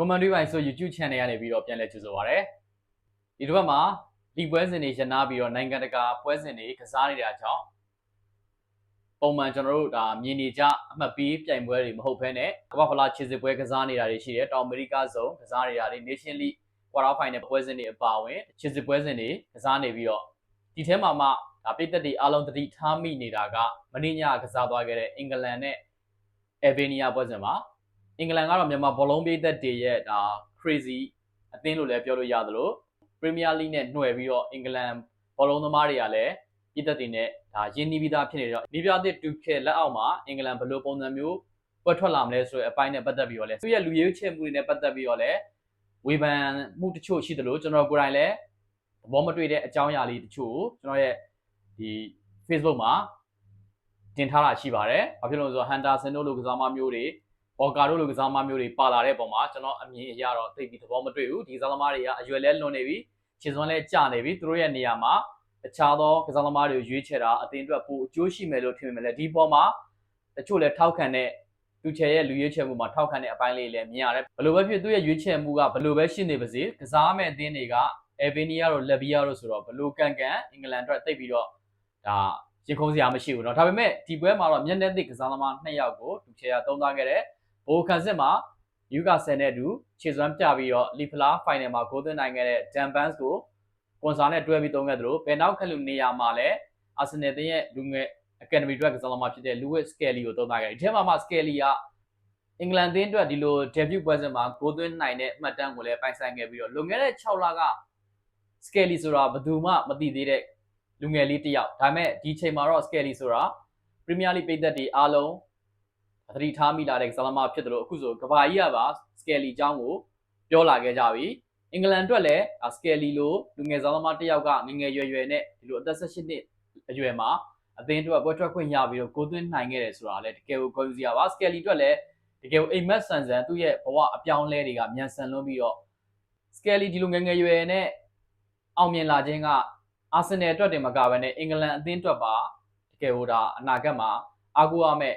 Command တွေပိုင်းဆို YouTube channel ကနေပြီးတော့ပြန်လည်ကြိုဆိုပါရစေဒီတစ်ပတ်မှာဒီပွဲစဉ်တွေရနာပြီးတော့နိုင်ငံတကာပွဲစဉ်တွေကစားနေတာကြောင့်ပုံမှန်ကျွန်တော်တို့ဒါမြင်နေကြအမှတ်ပေးပြိုင်ပွဲတွေမဟုတ်ဘဲနဲ့ကမ္ဘာဖလားခြေစစ်ပွဲကစားနေတာတွေရှိတယ်တောင်အမေရိကဇုံကစားနေတာတွေ Nation League Quarter Final ပွဲစဉ်တွေအပါအဝင်ခြေစစ်ပွဲစဉ်တွေကစားနေပြီးတော့ဒီထဲမှာမှဒါပြည်သက်တွေအားလုံးသတိထားမိနေတာကမင်းညကစားသွားခဲ့တဲ့အင်္ဂလန်နဲ့အယ်ဘေးနီးယားပွဲစဉ်မှာ အင်္ဂလန်ကတော့မြန်မာဘောလုံးပြည်သက်တွေရဲ့ဒါ crazy အသင်းလို့လည်းပြောလို့ရသလို Premier League နဲ့နှွယ်ပြီးတော့အင်္ဂလန်ဘောလုံးသမားတွေကလည်းပြည်သက်တွေနဲ့ဒါရင်းနှီးပြီးသားဖြစ်နေတော့မိပြသစ်တူခဲလက်အောက်မှာအင်္ဂလန်ဘယ်လိုပုံစံမျိုးပွက်ထွက်လာမလဲဆိုတဲ့အပိုင်းနဲ့ပတ်သက်ပြီးတော့လည်းသူရဲ့လူရေးချဲမှုတွေနဲ့ပတ်သက်ပြီးတော့လည်းဝေဖန်မှုတချို့ရှိသလိုကျွန်တော်ကိုယ်တိုင်လည်းသဘောမတွေ့တဲ့အကြောင်းအရာလေးတချို့ကိုကျွန်တော်ရဲ့ဒီ Facebook မှာတင်ထားတာရှိပါတယ်။ဘာဖြစ်လို့လဲဆိုတော့ Henderson တို့လိုကစားမမျိုးတွေ ဘော်ကာတို့လိုကစားမမျိုးတွေပါလာတဲ့ပုံမှာကျွန်တော်အမြင်အရတော့သိပြီးသဘောမတွေ့ဘူးဒီကစားသမားတွေကအရွယ်လဲလွန်နေပြီခြေစွမ်းလဲကျနေပြီသူတို့ရဲ့နေရာမှာတခြားသောကစားသမားတွေကိုရွေးချယ်တာအသင်းအတွက်ပိုအကျိုးရှိမယ်လို့ထင်ပေမဲ့လည်းဒီပေါ်မှာတချို့လဲထောက်ခံတဲ့သူချယ်ရဲ့လူရွေးချယ်မှုမှာထောက်ခံတဲ့အပိုင်းလေးလည်းမြင်ရတယ်ဘယ်လိုပဲဖြစ်သူရဲ့ရွေးချယ်မှုကဘယ်လိုပဲရှိနေပါစေကစားမဲ့အသင်းတွေက Evania တို့ Levia တို့ဆိုတော့ဘယ်လိုကန်ကန်အင်္ဂလန်အတွက်တိတ်ပြီးတော့ဒါရင်ခုန်စရာမရှိဘူးเนาะဒါပေမဲ့ဒီပွဲမှာတော့မျက်နှာသစ်ကစားသမား2ယောက်ကိုသူချယ်ကသုံးသားခဲ့တဲ့ ဘိုကန်စစ်မှာယူကာဆယ်နဲ့အတူခြေစွမ်းပြပြီးတော့လီဖလာဖိုင်နယ်မှာဂိုးသွင်းနိုင်ခဲ့တဲ့ဂျန်ပန်စ်ကိုကွန်ဆာနဲ့တွဲပြီးသုံးခဲ့သလိုဘယ်နောက်ခက်လူနေရာမှာလည်းအာဆင်နယ်တင်းရဲ့လူငယ်အကယ်ဒမီအတွက်ကစားသမားဖြစ်တဲ့လူးဝစ်စကယ်လီကိုသုံးသားခဲ့တယ်ဒီထဲမှာမှစကယ်လီကအင်္ဂလန်တင်းအတွက်ဒီလို debut ပွဲစဉ်မှာဂိုးသွင်းနိုင်တဲ့အမှတ်တမ်းကိုလည်းပိုင်ဆိုင်ခဲ့ပြီးတော့လွန်ခဲ့တဲ့6လကစကယ်လီဆိုတာဘယ်သူမှမသိသေးတဲ့လူငယ်လေးတစ်ယောက်ဒါပေမဲ့ဒီချိန်မှာတော့စကယ်လီဆိုတာပရီးမီးယားလိပိတ်သက်တွေအားလုံး သတိထားမိလာတဲ့ဇာလမာဖြစ်တယ်လို့အခုဆိုကဘာကြီးကပါစကယ်လီအကြောင်းကိုပြောလာခဲ့ကြပြီအင်္ဂလန်အတွက်လည်းစကယ်လီလိုလူငယ်ဇာလမာတစ်ယောက်ကငငယ်ရွယ်ရွယ်နဲ့ဒီလိုအသက်18နှစ်အရွယ်မှာအသင်းအတွက်ပွဲထွက်ခွင့်ရပြီးတော့ကိုသွင်းနိုင်ခဲ့တယ်ဆိုတာလည်းတကယ်ကိုဂုဏ်ယူစရာပါစကယ်လီအတွက်လည်းတကယ်ကိုအိမ်မက်ဆန်ဆန်သူ့ရဲ့ဘဝအပြောင်းလဲတွေကမြန်ဆန်လွန်းပြီးတော့စကယ်လီဒီလိုငငယ်ရွယ်နဲ့အောင်မြင်လာခြင်းကအာဆင်နယ်အတွက်တင်မကဘဲနဲ့အင်္ဂလန်အသင်းအတွက်ပါတကယ်ဟိုဒါအနာဂတ်မှာအားကိုးရမယ့်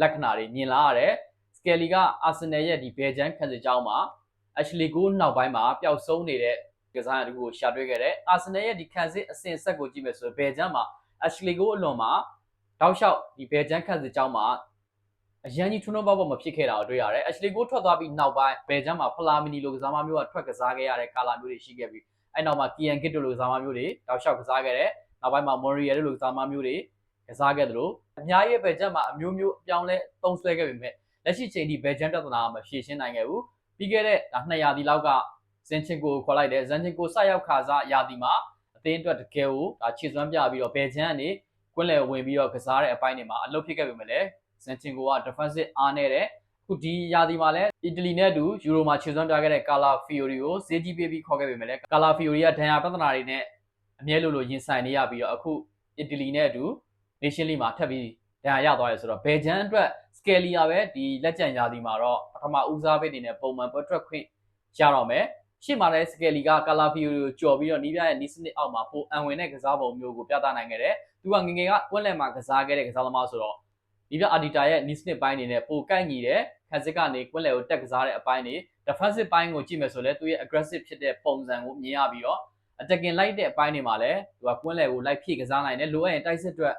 လက္ခဏာတွေမြင်လာရတယ်စကယ်လီကအာဆင်နယ်ရဲ့ဒီဘယ်ဂျန်ခံစစ်ကြောင်းမှာအက်ရှလီကိုနောက်ပိုင်းမှာပျောက်ဆုံးနေတဲ့ကစားရတူကိုရှာတွေ့ခဲ့တယ်အာဆင်နယ်ရဲ့ဒီခံစစ်အဆင့်ဆက်ကိုကြည့်မယ်ဆိုရင်ဘယ်ဂျန်မှာအက်ရှလီကိုအလွန်မှာတောက်လျှောက်ဒီဘယ်ဂျန်ခံစစ်ကြောင်းမှာအရန်ကြီးထွန်းထွန်းပေါက်ပေါက်မဖြစ်ခဲ့တာကိုတွေ့ရတယ်အက်ရှလီကိုထွက်သွားပြီးနောက်ပိုင်းဘယ်ဂျန်မှာဖလာမီနီလိုကစားမမျိုးကထွက်ကစားခဲ့ရတဲ့ကာလာမျိုးတွေရှိခဲ့ပြီးအဲ့နောက်မှာကီယန်ကစ်တို့လိုကစားမမျိုးတွေတောက်လျှောက်ကစားခဲ့တယ်နောက်ပိုင်းမှာမော်ရီယယ်တို့လိုကစားမမျိုးတွေ ကစားခဲ့တယ်လို့အများကြီးပဲဂျက်မှာအမျိုးမျိုးအပြောင်းလဲသုံးဆွဲခဲ့ပေမဲ့လက်ရှိချိန်ထိဘယ်ဂျန်ပြဿနာမှဖြေရှင်းနိုင်ခဲ့ဘူးပြီးခဲ့တဲ့ဒါ200ဒီလောက်ကဇန်ချင်ကိုခေါ်လိုက်တယ်ဇန်ချင်ကိုဆက်ရောက်ခါစားရာသီမှာအသင်းအတွက်တကယ်ကိုဒါခြေစွမ်းပြပြီးတော့ဘယ်ဂျန်ကနေကွင်းလယ်ဝင်ပြီးတော့ကစားတဲ့အပိုင်းတွေမှာအလုပ်ဖြစ်ခဲ့ပေမဲ့လည်းဇန်ချင်ကိုက defensive အားနေတဲ့ခုဒီရာသီမှာလည်းအီတလီနဲ့အတူယူရိုမှာခြေစွမ်းပြခဲ့တဲ့ကာလာဖီယိုရီကိုဈေးကြီးပေးပြီးခေါ်ခဲ့ပေမဲ့လည်းကာလာဖီယိုရီကဒဏ်ရာပြဿနာတွေနဲ့အမြဲလိုလိုရင်ဆိုင်နေရပြီးတော့အခုအီတလီနဲ့အတူ Nation League မှာထပ်ပြီးဒဏ်ရာရသွားရဲဆိုတော့ဘယ်ဂျန်အတွက် Scalia ပဲဒီလက်ကျန်ရာသီမှာတော့ပထမဦးစားပေးနေနဲ့ပုံမှန်ပွဲထွက်ခွင့်ရတော့မယ်ရှေ့မှာလည်း Scalia က Calafio ကိုကြော်ပြီးတော့နီးပြရဲ့နီးစနစ်အောက်မှာပိုအံဝင်တဲ့ကစားပုံမျိုးကိုပြသနိုင်ခဲ့တယ်။သူကငငယ်ကကွက်လက်မှာကစားခဲ့တဲ့ကစားသမားဆိုတော့နီးပြအာဒီတာရဲ့နီးစနစ်ပိုင်းနေနဲ့ပိုကိုက်ညီတဲ့ခက်စစ်ကနေကွက်လက်ကိုတက်ကစားတဲ့အပိုင်းတွေ defensive ပိုင်းကိုကြည့်မယ်ဆိုလဲသူရဲ့ aggressive ဖြစ်တဲ့ပုံစံကိုမြင်ရပြီးတော့ attacking လိုက်တဲ့အပိုင်းတွေမှာလည်းသူကကွက်လက်ကိုလိုက်ဖြည့်ကစားနိုင်တယ်လိုအပ်ရင်တိုက်စစ်အတွက်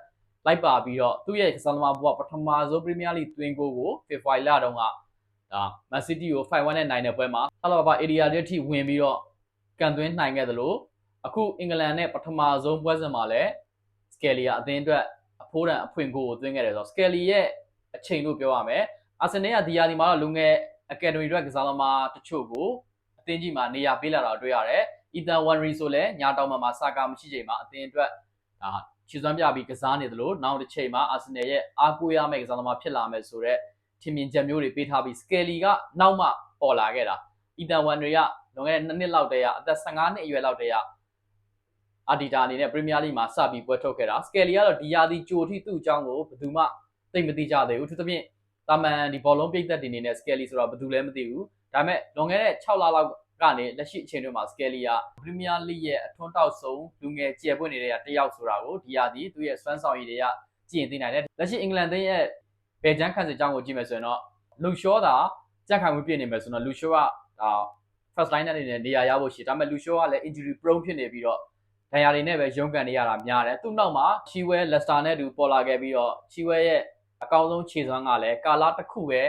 လိုက်ပါပြီးတော့သူ့ရဲ့ကစားသမားဘဝပထမဆုံး Premier League သွင်းကိုကို February လတုန်းကဒါ Man City ကို5-1နဲ့နိုင်တဲ့ပွဲမှာဆလာဘာ area တွေထိဝင်ပြီးတော့ကန်သွင်းနိုင်ခဲ့သလိုအခုအင်္ဂလန်နဲ့ပထမဆုံးပွဲစဉ်မှာလည်း Scalia အသင်းအတွက်အဖိုးတန်အဖွင့်ကိုကိုသွင်းခဲ့တယ်ဆိုတော့ Scalia ရဲ့အချိန်လို့ပြောရမယ်အာဆင်နယ်ကဒီယာဒီမှာတော့လူငယ် Academy အတွက်ကစားသမားတချို့ကိုအသင်းကြီးမှာနေရာပေးလာတာတွေ့ရတယ်။ Ethan Wanry ဆိုလည်းညာတောင်မှာစာကာမရှိချိန်မှာအသင်းအတွက်ဒါ ခြေစွမ်းပြပြီးကစားနေသလိုနောက်တစ်ချိန်မှာအာဆင်နယ်ရဲ့အားကိုးရမယ့်ကစားသမားဖြစ်လာမယ်ဆိုတော့ထင်မြင်ချက်မျိုးတွေပေးထားပြီး Skelly ကနောက်မှပေါ်လာခဲ့တာ။ Ethan Wanry ကလွန်ခဲ့တဲ့2နှစ်လောက်တည်းကအသက်15နှစ်အရွယ်လောက်တည်းကအာဒီတာအနေနဲ့ Premier League မှာစပြီးပွဲထုတ်ခဲ့တာ Skelly ကတော့ဒီယာဒီကြိုထိသူ့အကြောင်းကိုဘယ်သူမှသိမသိကြသေးဘူးသူသဖြင့်တာမန်ဒီဘောလုံးပိတ်သက်တွေအနေနဲ့ Skelly ဆိုတော့ဘယ်သူလည်းမသိဘူးဒါပေမဲ့လွန်ခဲ့တဲ့6လလောက် ကနေလက်ရှိအချိန်တွေမှာ Skelly က Premier League ရဲ့အထွန်းတောက်ဆုံးလူငယ်ကျယ်ပွင့်နေတဲ့တယောက်ဆိုတာကိုဒီယာဒီသူ့ရဲ့စွမ်းဆောင်ရည်တွေကကြည့်ရင်သိနိုင်တယ်လက်ရှိအင်္ဂလန်သင်းရဲ့ဘယ်ဂျန်ခန့်စစ်ကြောင်းကိုကြည့်မယ်ဆိုရင်တော့လူရှောတာကြက်ခံမှုပြည့်နေမယ်ဆိုတော့လူရှောကဒါ first line အနေနဲ့နေရာရဖို့ရှိတယ်ဒါပေမဲ့လူရှိုးကလည်း injury prone ဖြစ်နေပြီးတော့ဒဏ်ရာတွေနဲ့ပဲရုန်းကန်နေရတာများတယ်သူ့နောက်မှာချီဝဲ Leicester နဲ့တူပေါ်လာခဲ့ပြီးတော့ချီဝဲရဲ့အကောင်းဆုံးခြေစွမ်းကလည်းကာလာတစ်ခုပဲ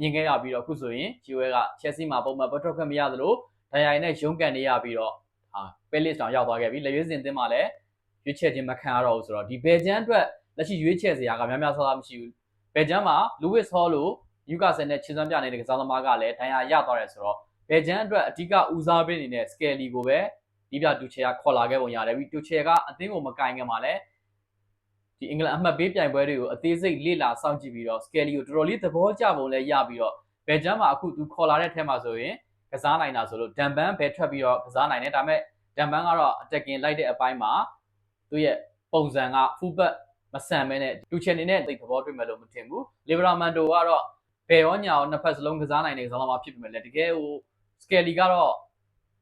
မြင်ခဲ့ရပြီးတော့အခုဆိုရင်ချီဝဲက Chelsea မှာပုံမှန်ပတ်ထွက်ခွင့်မရသလို ဒဏ်ရာတွေနဲ့ရုန်းကန်နေရပြီးတော့ဟာပဲလစ်တောင်ရောက်သွားခဲ့ပြီလက်ရွေးစင်တင်မှာလည်းရွေးချယ်ခြင်းမခံရတော့ဘူးဆိုတော့ဒီဘယ်ဂျန်အတွက်လက်ရှိရွေးချယ်စရာကများများဆဆမရှိဘူးဘယ်ဂျန်မှာ Lewis Hall လို့ယူကာဆယ်နဲ့ခြေစွမ်းပြနေတဲ့ကစားသမားကလည်းဒဏ်ရာရသွားတယ်ဆိုတော့ဘယ်ဂျန်အတွက်အဓိကဦးစားပေးနေတဲ့ Skelly ကိုပဲဒီပြတူချေကခေါ်လာခဲ့ပုံရတယ်ပြီးတူချေကအသင်းကိုမကင်ခင်မှာလည်းဒီအင်္ဂလန်အမှတ်ပေးပြိုင်ပွဲတွေကိုအသေးစိတ်လေ့လာစောင့်ကြည့်ပြီးတော့ Skelly ကိုတော်တော်လေးသဘောကျပုံလည်းရပြီးတော့ဘယ်ဂျန်မှာအခုသူခေါ်လာတဲ့ထဲမှာဆိုရင် ကစားနိုင်တာဆိုလို့ဒန်ဘန်ပဲထွက်ပြီးတော့ကစားနိုင်တယ်ဒါပေမဲ့ဒန်ဘန်ကတော့ attacking လိုက်တဲ့အပိုင်းမှာသူ့ရဲ့ပုံစံက full back မဆန်မဲနဲ့တူချယ်နေနဲ့သိသဘောတွေ့မယ်လို့မထင်ဘူးလီဗရာမန်တိုကတော့ဘယ်ရောညာရောနှစ်ဖက်စလုံးကစားနိုင်တဲ့ကစားသမားဖြစ်ပေမဲ့လည်းတကယ်ဟိုစကယ်လီကတော့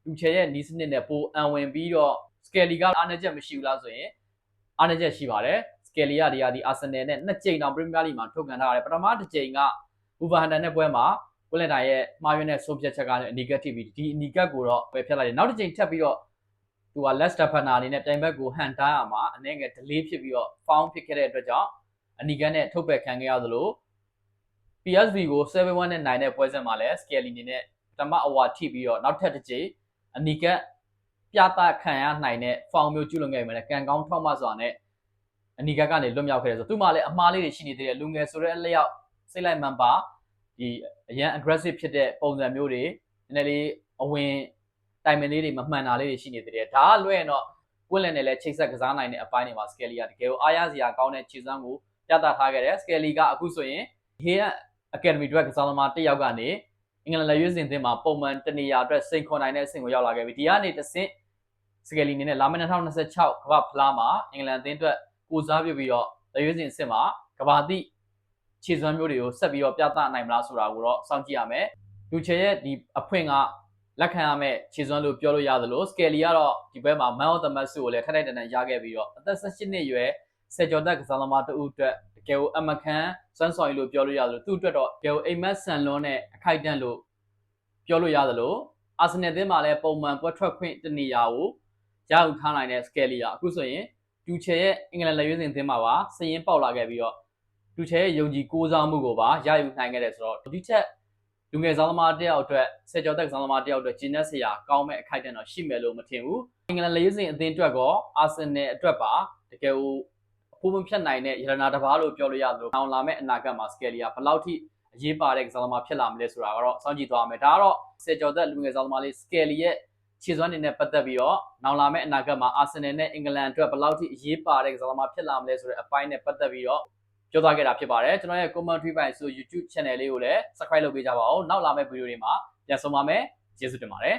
တူချယ်ရဲ့နီးစနစ်နဲ့ပိုအံဝင်ပြီးတော့စကယ်လီကအားနည်းချက်မရှိဘူးလားဆိုရင်အားနည်းချက်ရှိပါတယ်စကယ်လီကဒီဟာဒီအာဆင်နယ်နဲ့နှစ်ကြိမ်တောင်ပရီးမီးယားလိမှာထုတ်ကန်ထားရတယ်ပထမတစ်ကြိမ်ကဘူဗာဟန်တန်နဲ့ပွဲမှာ ဝလက်တာရဲ့မှားယွင်းတဲ့ဆုံးဖြတ်ချက်ကလည်းအနီကက်ထိပ်ပြီးဒီအနီကက်ကိုတော့ပဲဖျက်လိုက်တယ်နောက်တစ်ကြိမ်ထပ်ပြီးတော့သူက less defender အနေနဲ့တိုင်ဘက်ကိုဟန်တားရမှာအနေငယ် delay ဖြစ်ပြီးတော့ foul ဖြစ်ခဲ့တဲ့အတွက်ကြောင့်အနီကက်နဲ့ထုတ်ပယ်ခံခဲ့ရသလို PSV ကို7-1နဲ့နိုင်တဲ့ပွဲစဉ်မှာလည်း Skelly အနေနဲ့တမအဝါထိပြီးတော့နောက်ထပ်တစ်ကြိမ်အနီကက်ပြသခံရနိုင်တဲ့ foul မျိုးကျူးလွန်ခဲ့ပြီမဲ့ကန်ကောင်းထောက်မှစွာနဲ့အနီကက်ကနေလွတ်မြောက်ခဲ့တယ်ဆိုသူမှလည်းအမားလေးတွေရှိနေသေးတယ်လူငယ်ဆိုတဲ့အလျောက်စိတ်လိုက်မှန်ပါ ဒီအရန် aggressive ဖြစ်တဲ့ပုံစံမျိုးတွေနည်းနည်းလေးအဝင်တိုင်မင်လေးတွေမမှန်တာလေးတွေရှိနေသေးတယ်ဒါကလွဲရင်တော့ကွင်းလန်နဲ့လည်းချိတ်ဆက်ကစားနိုင်တဲ့အပိုင်းတွေမှာ Skelly ကတကယ်ကိုအားရစရာကောင်းတဲ့ခြေစွမ်းကိုပြသထားခဲ့တယ် Skelly ကအခုဆိုရင် Hey Academy အတွက်ကစားသမားတစ်ယောက်ကနေအင်္ဂလန်လက်ရွေးစင်သင်းမှာပုံမှန်တနေရာအတွက်စိန်ခေါ်နိုင်တဲ့အဆင့်ကိုရောက်လာခဲ့ပြီဒီကနေတစ်ဆင့်စကယ်လီနေနဲ့လာမယ့်2026ကမ္ဘာဖလားမှာအင်္ဂလန်အသင်းအတွက်ကိုစားပြုပြီးတော့လက်ရွေးစင်အဆင့်မှာကမ္ဘာတိ ခြေစွမ်းမျိုးတွေကိုဆက်ပြီးတော့ပြသနိုင်မလားဆိုတာကိုတော့စောင့်ကြည့်ရမယ်လူချေရဲ့ဒီအဖွင့်ကလက်ခံရမယ့်ခြေစွမ်းလို့ပြောလို့ရသလိုစကယ်လီကတော့ဒီဘက်မှာ Man of the Match ကိုလည်းထိုက်ထိုက်တန်တန်ရခဲ့ပြီးတော့အသက်18နှစ်အရွယ်ဆယ်ကျော်သက်ကစားသမားတဦးအတွက်တကယ်ကိုအမကန်စွမ်းဆောင်ရည်လို့ပြောလို့ရသလိုသူ့အတွက်တော့တကယ်ကိုအိမ်မက်ဆန်လွန်းနဲ့အခိုက်အတန့်လို့ပြောလို့ရသလိုအာဆင်နယ်သင်းမှာလည်းပုံမှန်ပွဲထွက်ခွင့်တနေရာကိုရယူထားနိုင်တဲ့စကယ်လီကအခုဆိုရင်တူချယ်ရဲ့အင်္ဂလန်လက်ရွေးစင်သင်းမှာပါစရင်ပေါက်လာခဲ့ပြီးတော့ တူချယ်ရဲ့ယုံကြည်ကိုးစားမှုကိုပါရယူနိုင်ခဲ့တယ်ဆိုတော့ဒီချက်လူငယ်စားသမားတယောက်အတွက်ဆယ်ကျော်သက်စားသမားတယောက်အတွက်ကျင်းတဲ့ဆရာကောင်းမဲ့အခိုက်အတန့်တော့ရှိမယ်လို့မထင်ဘူးအင်္ဂလန်လက်ရွေးစင်အသင်းအတွက်ကောအာဆင်နယ်အတွက်ပါတကယ်ကိုအဖို့မဖြတ်နိုင်တဲ့ရတနာတစ်ပါးလို့ပြောလို့ရသလိုအောင်လာမဲ့အနာဂတ်မှာစကယ်လီကဘယ်လောက်ထိအရေးပါတဲ့ကစားသမားဖြစ်လာမလဲဆိုတာကတော့စောင့်ကြည့်သွားမယ်ဒါကတော့ဆယ်ကျော်သက်လူငယ်စားသမားလေးစကယ်လီရဲ့ခြေစွမ်းနေနဲ့ပတ်သက်ပြီးတော့နောက်လာမယ့်အနာဂတ်မှာအာဆင်နယ်နဲ့အင်္ဂလန်အတွက်ဘယ်လောက်ထိအရေးပါတဲ့ကစားသမားဖြစ်လာမလဲဆိုတဲ့အပိုင်းနဲ့ပတ်သက်ပြီးတော့ ပြောသွားခဲ့တာဖြစ်ပါတယ်ကျွန်တော်ရဲ့ commentary ပိုင်းဆို YouTube channel လေးကိုလည်း subscribe လုပ်ပေးကြပါဦးနောက်လာမယ့်ဗီဒီယိုတွေမှာပြန်ဆုံပါမယ်ကျေးဇူးတင်ပါတယ်